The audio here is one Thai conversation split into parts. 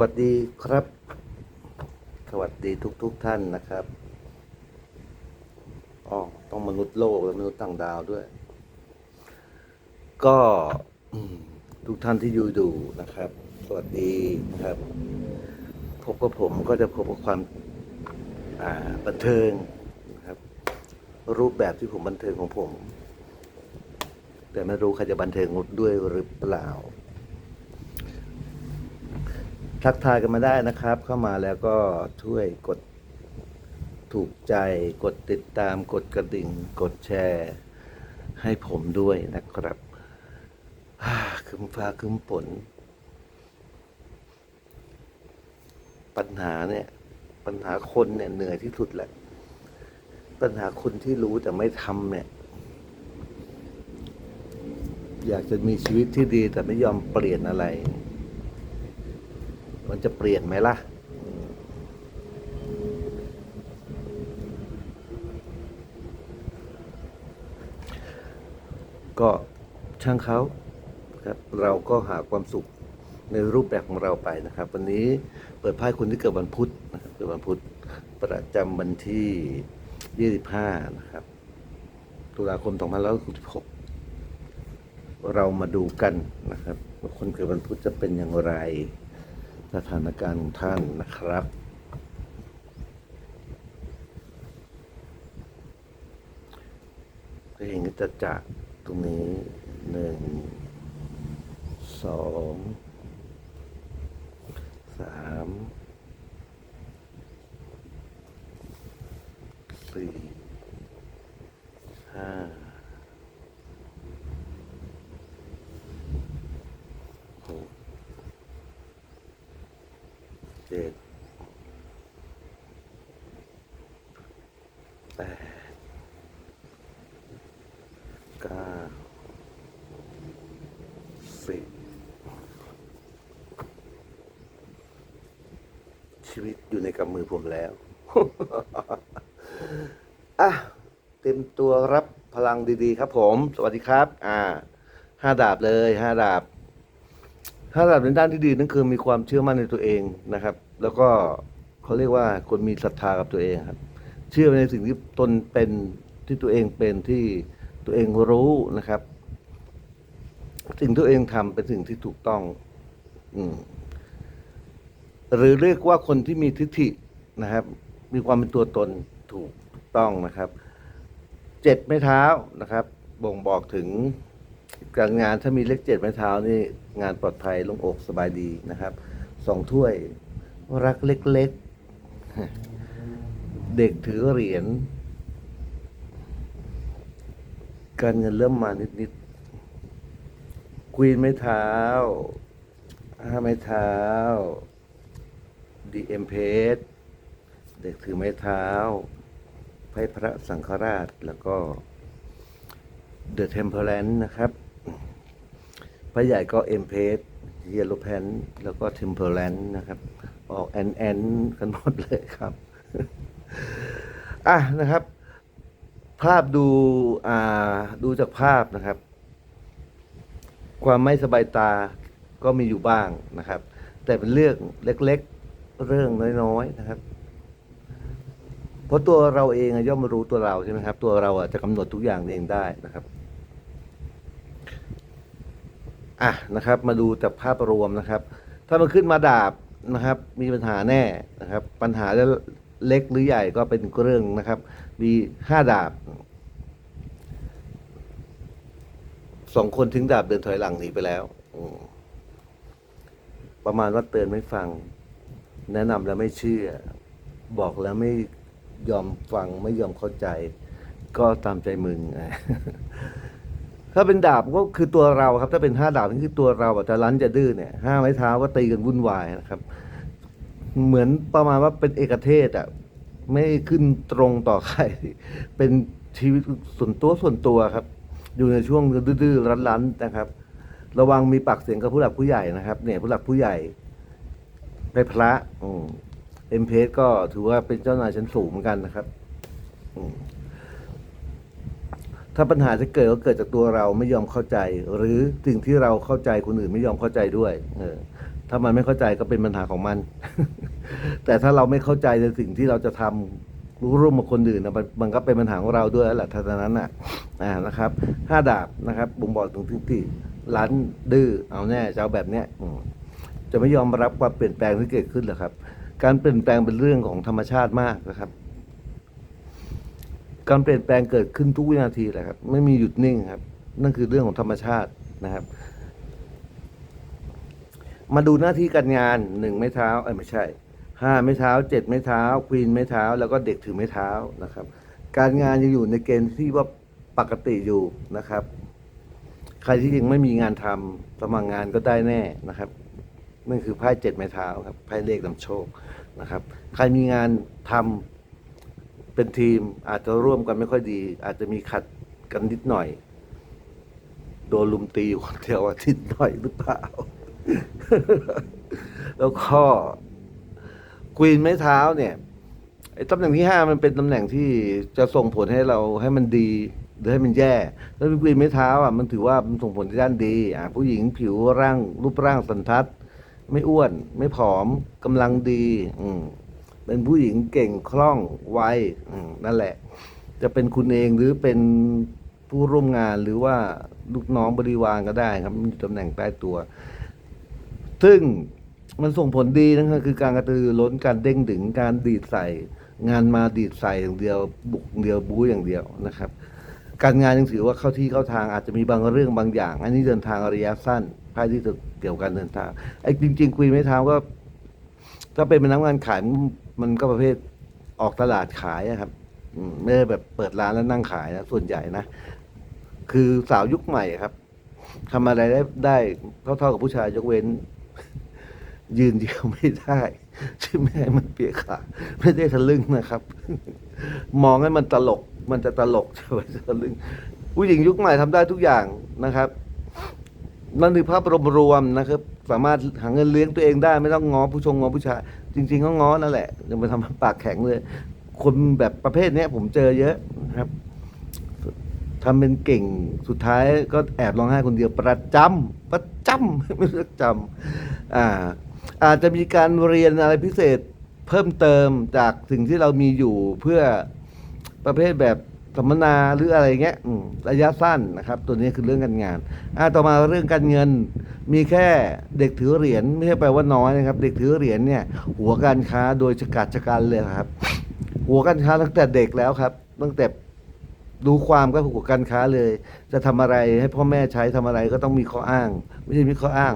วัสดีครับ สวัสดีทุกทุกท่านนะครับอ๋อต้องมนุษย์โลกและมนุษย์ต่างดาวด้วย ก็ทุกท่านที่อยู่ดูนะครับ สวัสดีนะครับ พบกับผมก็จะพบกับความอ่าบันเทิงนะครับ รูปแบบที่ผมบันเทิงของผม แต่ไม่รู้ใครจะบันเทิงด้วยหรือเปล่า ทักทายกันมาได้นะครับ เข้ามาแล้วก็ช่วยกดถูกใจกดติดตามกดกระดิ่ง กดแชร์ ให้ผมด้วยนะครับคืมฟ้าคืมฝนปัญหาเนี่ย ปัญหาคนเนี่ยเหนื่อยที่สุดแหละ ปัญหาคนที่รู้แต่ไม่ทำเนี่ย อยากจะมีชีวิตที่ดีแต่ไม่ยอมเปลี่ยนอะไร มันจะเปลี่ยนไหมล่ะ ก็ช่างเขาครับเราก็หาความสุขในรูปแบบของเราไปนะครับ วันนี้เปิดไพ่คนที่เกิดวันพุธนะครับเกิดวันพุธประจำวันที่ 25 นะครับ ตุลาคม 2566 เรามาดูกันนะครับว่าคนเกิดวันพุธจะเป็นอย่างไร สถานการณ์ของท่านนะครับก็เห็นก็จะจากตรงนี้หนึ่งสองสามสี่ ห้า หก เจ็ดแปดเก้าสิบ ชีวิตอยู่ในกำมือผมแล้ว อะ เต็มตัวรับพลังดีๆ ครับผม สวัสดีครับ อ่าห้าดาบเลยห้าดาบถ้าแบบในด้านที่ดีนั่นคือมีความเชื่อมั่นในตัวเองนะครับ แล้วก็เขาเรียกว่าคนมีศรัทธากับตัวเองครับ เชื่อในสิ่งที่ตนเป็นที่ตัวเองเป็นที่ตัวเองรู้นะครับ สิ่งที่ตัวเองทำเป็นสิ่งที่ถูกต้อง อืม หรือเรียกว่าคนที่มีทิฏฐินะครับ มีความเป็นตัวตนถูกต้องนะครับ เจ็ดไม้เท้านะครับ บ่งบอกถึงการงานถ้ามีเลขเจ็ดไม้เท้านี่งานปลอดภัยลงอกสบายดีนะครับสองถ้วยรักเล็กๆ เด็กถือเหรียญการเงินเริ่มมานิดๆควีนไม้เท้าห้าไม้เท้า ดีเอ็มเพสเด็กถือไม้เท้าไพ่พระสังฆราชแล้วก็ The Temperance นะครับพระใหญ่ก็ m p a s Yellow Pan แล้วก็ Temperance นะครับ ออกแอนแอนกันหมดเลยครับอะนะครับ ภาพดูอ่าดูจากภาพนะครับ ความไม่สบายตาก็มีอยู่บ้างนะครับ แต่เป็นเรื่องเล็ก เรื่องน้อยๆนะครับ เพราะตัวเราเองย่อมรู้ตัวเราใช่ไหมครับ ตัวเราจะกำหนดทุกอย่างเองได้นะครับอะนะครับ มาดูจากภาพรวมนะครับ ถ้ามันขึ้นมาดาบนะครับ มีปัญหาแน่นะครับ ปัญหาจะเล็กหรือใหญ่ก็เป็นเรื่องนะครับ มีห้าดาบสองคนทิ้งดาบเดินถอยหลังหนีไปแล้ว ประมาณว่าเตือนไม่ฟัง แนะนำแล้วไม่เชื่อ บอกแล้วไม่ยอมฟังไม่ยอมเข้าใจ ก็ตามใจมึงถ้าเป็นดาบก็คือตัวเราครับ ถ้าเป็นห้าดาบนี่คือตัวเราอะจะรั้นจะดื้อเนี่ยห้าไม้เท้าก็ตีกันวุ่นวายนะครับ เหมือนประมาณว่าเป็นเอกเทศอะไม่ขึ้นตรงต่อใคร เป็นชีวิตส่วนตัวส่วนตัวครับ อยู่ในช่วงดื้อๆรั้นๆนะครับ ระวังมีปากเสียงกับผู้หลักผู้ใหญ่นะครับ เนี่ยผู้หลักผู้ใหญ่ ไปพระอืมเอ็มเพสก็ถือว่าเป็นเจ้านายชั้นสูงเหมือนกันนะครับอืมถ้าปัญหาจะเกิดก็เกิดจากตัวเราไม่ยอมเข้าใจ หรือสิ่งที่เราเข้าใจคนอื่นไม่ยอมเข้าใจด้วย เออ ถ้ามันไม่เข้าใจก็เป็นปัญหาของมัน แต่ถ้าเราไม่เข้าใจในสิ่งที่เราจะทำรู้ร่วมกับคนอื่นนะมันมันก็เป็นปัญหาของเราด้วยแหละถ้านั้นน่ะอ่านะครับห้าดาบนะครับบ่งบอกถึงที่ร้านดื้อเอาแน่จะเอาแบบเนี้ยอื จะไม่ยอมรับความเปลี่ยนแปลงที่เกิดขึ้นหรอกครับ การเปลี่ยนแปลงเป็นเรื่องของธรรมชาติมากนะครับ การเปลี่ยนแปลงเกิดขึ้นทุกวินาทีแหละครับ ไม่มีหยุดนิ่งครับ นั่นคือเรื่องของธรรมชาตินะครับ มาดูหน้าที่การงานหนึ่งไม้เท้าเอ้ไม่ใช่ห้าไม้เท้าเจ็ดไม้เท้าควีนไม้เท้า แล้วก็เด็กถือไม้เท้านะครับ การงานยังอยู่ในเกณฑ์ที่ว่าปกติอยู่นะครับ ใครที่ยังไม่มีงานทำสมัครงานก็ได้แน่นะครับ นั่นคือไพ่เจ็ดไม้เท้าครับไพ่เลขนำโชคนะครับ ใครมีงานทำเป็นทีมอาจจะร่วมกันไม่ค่อยดี อาจจะมีขัดกันนิดหน่อย โดนลุมตีอยู่คนเดียวอาทิตย์หน่อยหรือเปล่า แล้วก็ควีนไม้เท้าเนี่ยไอ้ตำแหน่งที่ห้ามันเป็นตำแหน่งที่จะส่งผลให้เราให้มันดีหรือให้มันแย่ แล้วควีนไม้เท้าอะมันถือว่ามันส่งผลในด้านดี อะผู้หญิงผิวร่างรูปร่างสันทัด ไม่อ้วน ไม่ผอมกำลังดี อืมเป็นผู้หญิงเก่งคล่องไวนั่นแหละ จะเป็นคุณเองหรือเป็นผู้ร่วมงานหรือว่าลูกน้องบริวารก็ได้ครับมีตำแหน่งใต้ตัว ซึ่งมันส่งผลดีนะครับคือการกระตือรือร้นการเด้งดึงการดีดใส่ งานมาดีดใส่อย่างเดียว บุกเดียวบู๊อย่างเดียวนะครับ การงานยังถือว่าเข้าที่เข้าทางอาจจะมีบางเรื่องบางอย่าง อันนี้เดินทางระยะสั้น ภายที่จะเกี่ยวกับการเดินทางไอ้จริง ๆ คุยไม่ทามก็ ถ้าเป็นพนักงานขายมันก็ประเภทออกตลาดขายอะครับไม่ได้แบบเปิดร้านแล้วนั่งขายนะส่วนใหญ่นะคือสาวยุคใหม่ครับทำอะไรได้ได้เท่าๆกับผู้ชายยกเว้น ยืนเดียวไม่ได้ใช่ไหมมันเปียกขาไม่ได้ทะลึ่งนะครับ มองให้มันตลก มันจะตลกใช่ไหมทะลึ่งผู้หญิงยุคใหม่ทำได้ทุกอย่างนะครับ นั่นคือภาพรวมๆนะครับ สามารถหาเงินเลี้ยงตัวเองได้ไม่ต้องง้อผู้ชงง้อผู้ชายจริงๆก็ง้อนั่นแหละยังไปทำปากแข็งเลย คนแบบประเภทเนี้ย ผมเจอเยอะนะครับทำเป็นเก่งสุดท้ายก็แอบร้องไห้คนเดียวประจำประจำไม่เลือกจำอ่า อาจจะมีการเรียนอะไรพิเศษเพิ่มเติมจากสิ่งที่เรามีอยู่เพื่อประเภทแบบ สัมมนาหรืออะไรเงี้ยอืมระยะสั้นนะครับ ตัวนี้คือเรื่องการงานอ่าต่อมาเรื่องการเงิน มีแค่เด็กถือเหรียญไม่ใช่แปลว่าน้อยนะครับ เด็กถือเหรียญเนี่ยหัวการค้าโดยชกาจชกันเลยครับ หัวการค้าตั้งแต่เด็กแล้วครับ ตั้งแต่รู้ความก็หัวการค้าเลย จะทำอะไรให้พ่อแม่ใช้ทำอะไรก็ต้องมีข้ออ้าง ไม่ใช่มีข้ออ้าง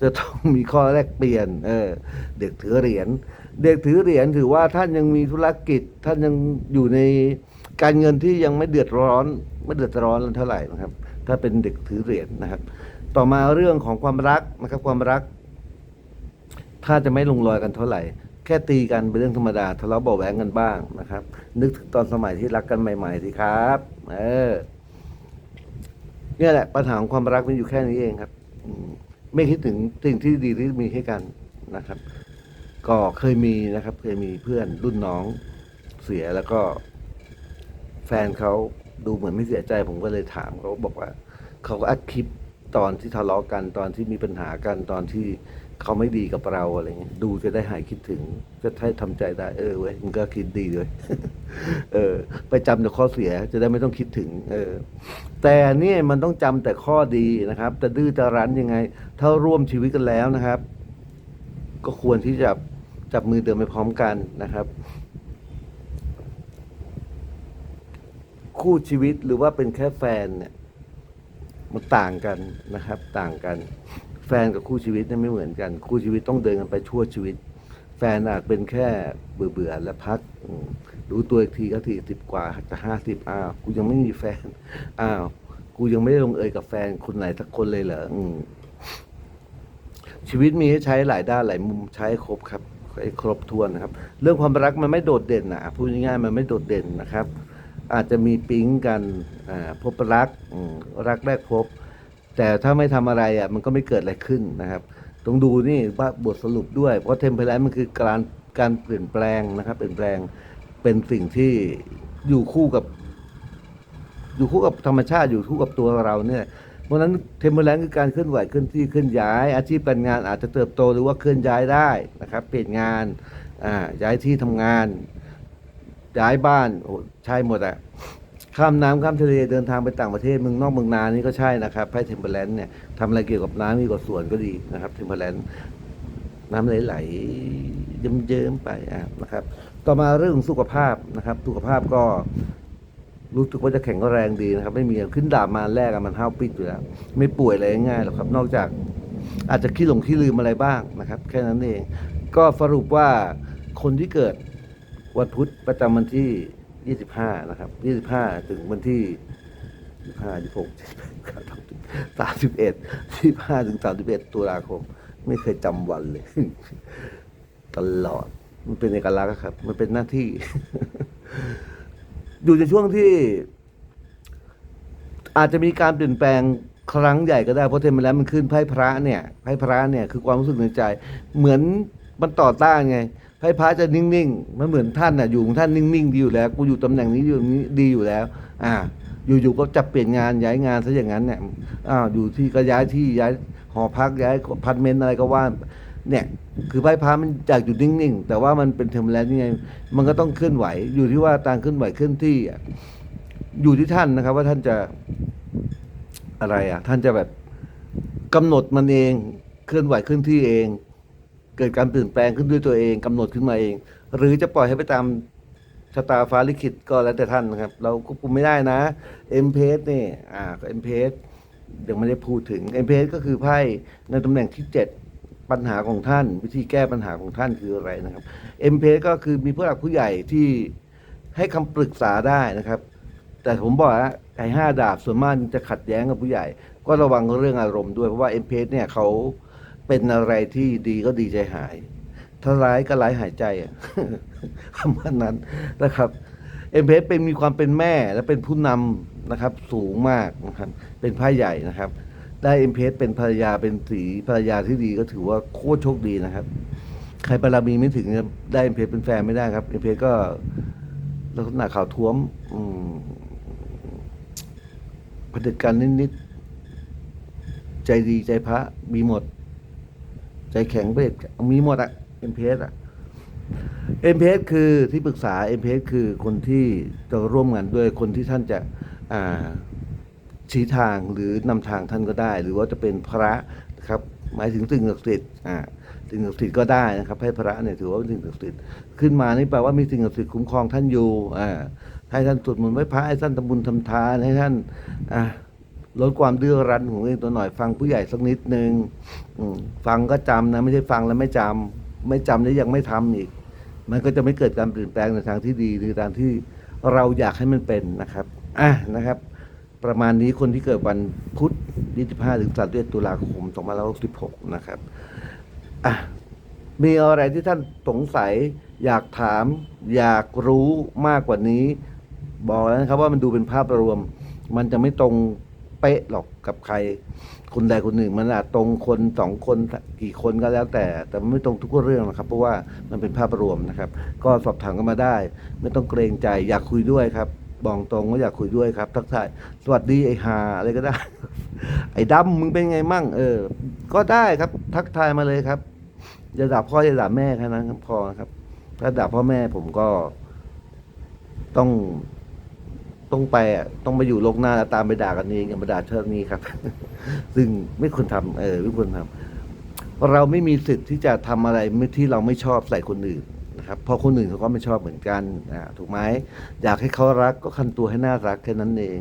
จะต้องมีข้อแลกเปลี่ยน เออ เด็กถือเหรียญเด็กถือเหรียญถือว่าท่านยังมีธุรกิจท่านยังอยู่ใน การเงินที่ยังไม่เดือดร้อนไม่เดือดร้อนเท่าไหร่นะครับ ถ้าเป็นเด็กถือเหรียญนะครับ ต่อมาเรื่องของความรักนะครับความรัก ถ้าจะไม่ลงรอยกันเท่าไหร่ แค่ตีกันเป็นเรื่องธรรมดาทะเลาะเบาแหวงกันบ้างนะครับ นึกถึงตอนสมัยที่รักกันใหม่ ๆสิครับ เออเนี่ยแหละปัญหาของความรักมันอยู่แค่นี้เองครับไม่คิดถึงสิ่งที่ดีที่มีให้กันนะครับ ก็เคยมีนะครับ เคยมีเพื่อนรุ่นน้องเสียแล้วก็ แฟนเขาดูเหมือนไม่เสียใจ ผมก็เลยถามเขาบอกว่าเขาก็อัดคลิปตอนที่ทะเลาะกันตอนที่มีปัญหากันตอนที่เขาไม่ดีกับเราอะไรเงี้ยดูจะได้หายคิดถึง จะให้ทำใจได้เออเว้ยมันก็คิดดีเลยเออ ไปจำแต่ข้อเสียจะได้ไม่ต้องคิดถึง เออ แต่เนี่ยมันต้องจำแต่ข้อดีนะครับ แต่ดื้อจะรั้นยังไง ถ้าร่วมชีวิตกันแล้วนะครับ ก็ควรที่จะจับมือเดินไปพร้อมกันนะครับ คู่ชีวิตหรือว่าเป็นแค่แฟนเนี่ยมันต่างกันนะครับ ต่างกัน แฟนกับคู่ชีวิตเนี่ยไม่เหมือนกัน คู่ชีวิตต้องเดินกันไปชั่วชีวิต แฟนอาจเป็นแค่เบื่อเบื่อๆและพักรู้ตัวอีกทีก็ทีสิบกว่าจะห้าสิบอ้าวกูยังไม่มีแฟนอ้าวกูยังไม่ได้ลงเอยกับแฟนคนไหนสักคนเลยเหรออืมชีวิตมีให้ใช้หลายด้านหลายมุมใช้ครบครับให้ครบถ้วนนะครับ เรื่องความรักมันไม่โดดเด่นนะพูดง่ายๆมันไม่โดดเด่นนะครับ อาจจะมีปิ๊งกันพบรักรักแรกพบ แต่ถ้าไม่ทำอะไรอะมันก็ไม่เกิดอะไรขึ้นนะครับต้องดูนี่ว่าบทสรุปด้วย เพราะเทมเพลนมันคือการการเปลี่ยนแปลงนะครับเปลี่ยนแปลงเป็นสิ่งที่อยู่คู่กับ อยู่คู่กับธรรมชาติอยู่คู่กับตัวเราเนี่ยเพราะนั้นเทมเ r อร์แลนคือการเคลื่อนไหวเคลื่อนที่เคลื่อนย้าย อาชีพการงานอาจจะเติบโตหรือว่าเคลื่อนย้ายได้นะครับ เปลี่ยนงานย้ายที่ทำงาน ย้ายบ้านโอ้ใช่หมดอะข้ามน้ำข้ามทะเลเดินทางไปต่างประเทศเมืองนอกเมืองนานี่ก็ใช่นะครับไพ่เทมเ r อร์แลนเนี่ยทำอะไรเกี่ยวกับน้ำมีกับสวนก็ดีนะครับเทมเ r อร์แลนน้ำไหลๆเยิ้มๆไปอะนะครับ ต่อมาเรื่องสุขภาพนะครับ สุขภาพก็รู้สึกว่าจะแข็งแรงดีนะครับ ไม่มีขึ้นดาบมาแรกมันห้าวปิดอยู่แล้วไม่ป่วยอะไรง่ายๆหรอกครับ นอกจากอาจจะขี้หลงขี้ลืมอะไรบ้างนะครับ แค่นั้นเอง ก็สรุปว่าคนที่เกิด วันพุธประจำวันที่ 25 นะครับ 25 ถึงวันที่ 25 26 31 25 ถึง 31 ตุลาคม ไม่เคยจำวันเลย ตลอด มันเป็นเอกลักษณ์ครับ มันเป็นหน้าที่ อยู่ในช่วงที่ อาจจะมีการเปลี่ยนแปลงครั้งใหญ่ก็ได้เพราะเทมเปอร์แลนด์มันขึ้นไพ่พระเนี่ยไพ่พระเนี่ยคือความรู้สึกในใจ เหมือนมันต่อต้านไง ไพ่พระจะนิ่งๆมันเหมือนท่านน่ะอยู่ของท่านนิ่งๆดีอยู่แล้วกูอยู่ตำแหน่งนี้อยู่นี้ดีอยู่แล้ว อ่า อยู่ๆก็จะเปลี่ยนงานย้ายงานซะอย่างนั้นเนี่ยอ้าวอยู่ที่ก็ย้ายที่ย้ายหอพักย้ายอพาร์ตเมนอะไรก็ว่า เนี่ย คือไพ่พระมันอยากอยู่นิ่งๆ แต่ว่ามันเป็นเทมเปอร์แลนด์ยังไง มันก็ต้องเคลื่อนไหว อยู่ที่ว่าการเคลื่อนไหวเคลื่อนที่อะอยู่ที่ท่านนะครับ ว่าท่านจะอะไรอะ ท่านจะแบบกำหนดมันเอง เคลื่อนไหวเคลื่อนที่เอง เกิดการเปลี่ยนแปลงขึ้นด้วยตัวเองกำหนดขึ้นมาเอง หรือจะปล่อยให้ไปตามชะตาฟ้าลิขิตก็แล้วแต่ท่านนะครับ เราควบคุมไม่ได้นะเอ็มเพสนี่อ่าเอ็มเพสยังไม่ได้พูดถึงเอ็มเพสก็คือไพ่ในตำแหน่งที่เจ็ดปัญหาของท่าน วิธีแก้ปัญหาของท่านคืออะไรนะครับเอ็มเพสก็คือมีผู้หลักผู้ใหญ่ที่ให้คำปรึกษาได้นะครับ แต่ผมบอกว่าไอ้ห้าดาบส่วนมากจะขัดแย้งกับผู้ใหญ่ ก็ระวังเรื่องอารมณ์ด้วยเพราะว่าเอ็มเพสเนี่ยเขา เป็นอะไรที่ดีก็ดีใจหาย ถ้าร้ายก็ร้ายหายใจอะประมาณนั้นนะครับเอ็มเพสเป็นมีความเป็นแม่และเป็นผู้นำนะครับ สูงมากนะครับ เป็นพ่าใหญ่นะครับ ได้เอ็มเพสเป็นภรรยาเป็นสีภรรยาที่ดีก็ถือว่าโคตรโชคดีนะครับ ใครบารมีไม่ถึงได้เอ็มเพสเป็นแฟนไม่ได้ครับเอ็มเพสก็ลักษณะข่าวท้วมอืมผด็จการนิดๆใจดีใจพระมีหมด ใจแข็งเบ็ดมีหมดอะเอ็มเพสอะเอ็มเพสคือที่ปรึกษาเอ็มเพสคือคนที่จะร่วมงานด้วยคนที่ท่านจะอ่าชี้ทางหรือนำทางท่านก็ได้ หรือว่าจะเป็นพระนะครับ หมายถึงสิ่งศักดิ์สิทธิ์อ่าสิ่งศักดิ์สิทธิ์ก็ได้นะครับให้พระเนี่ยถือว่าเป็นสิ่งศักดิ์สิทธิ์ขึ้นมานี่แปลว่ามีสิ่งศักดิ์สิทธิ์คุ้มครองท่านอยู่อ่าให้ท่านสวดมนต์ไว้พระให้ท่านทำบุญทำทานให้ท่านอ่า ลดความดื้อรั้นของตัวเองตัวหน่อย ฟังผู้ใหญ่สักนิดนึงฟังก็จำนะ ไม่ใช่ฟังแล้วไม่จำไม่จำแล้วยังไม่ทำอีก มันก็จะไม่เกิดการเปลี่ยนแปลงในทางที่ดีหรือทางที่เราอยากให้มันเป็นนะครับ อะนะครับ ประมาณนี้คนที่เกิดวันพุธ25ถึง31ตุลาคม2566นะครับอะมีอะไรที่ท่านสงสัย อยากถาม อยากรู้มากกว่านี้ บอกแล้วนะครับว่ามันดูเป็นภาพรวม มันจะไม่ตรง ป๊ะหรอกกับใคร คนใดคนหนึ่งมันอาจตรงคนสองคนกี่คนก็แล้วแต่ แต่มันไม่ตรงทุกเรื่องนะครับ เพราะว่ามันเป็นภาพรวมนะครับ ก็สอบถามกันมาได้ ไม่ต้องเกรงใจอยากคุยด้วยครับบอกตรงว่าอยากคุยด้วยครับ ทักทายสวัสดีไอ้หาอะไรก็ได้ ไอ้ดำมึงเป็นไงมั่ง เออ ก็ได้ครับ ทักทายมาเลยครับอย่าด่าพ่ออย่าด่าแม่แค่นั้นครับพอครับ ถ้าด่าพ่อแม่ผมก็ต้อง ต้องไปอะต้องมาอยู่โลกหน้าแล้วตามไปด่ากันเองอย่ามาด่าเชิดนี้ครับ ซึ่งไม่ควรทำเออไม่ควรทำเราไม่มีสิทธิ์ที่จะทำอะไรที่เราไม่ชอบใส่คนอื่นนะครับเพราะคนอื่นเขาก็ไม่ชอบเหมือนกันอ่าถูกไหมอยากให้เขารักก็คันตัวให้น่ารักแค่นั้นเอง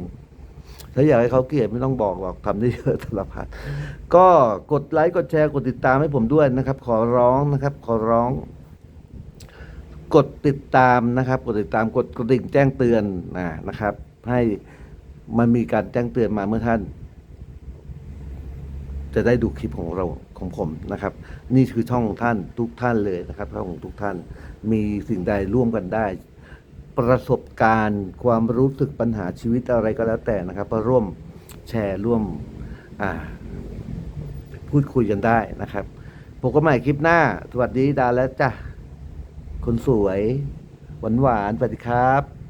ถ้าอยากให้เขาเกลียดไม่ต้องบอกหรอกทำได้เยอะสารพัดก็กดไลค์กดแชร์กดติดตามให้ผมด้วยนะครับ ขอร้องนะครับ ขอร้อง กดติดตามนะครับ กดติดตามกดกระดิ่งแจ้งเตือนนะนะครับ ให้มันมีการแจ้งเตือนมาเมื่อท่าน จะได้ดูคลิปของเราของผมนะครับ นี่คือช่องของท่านทุกท่านเลยนะครับช่องของทุกท่านมีสิ่งใดร่วมกันได้ ประสบการณ์ความรู้สึกปัญหาชีวิตอะไรก็แล้วแต่นะครับมาร่วมแชร์ร่วมอ่าพูดคุยกันได้นะครับพบกันใหม่คลิปหน้า สวัสดีดาแล้วจ้ะ คนสวย หวานหวานสวัสดีครับ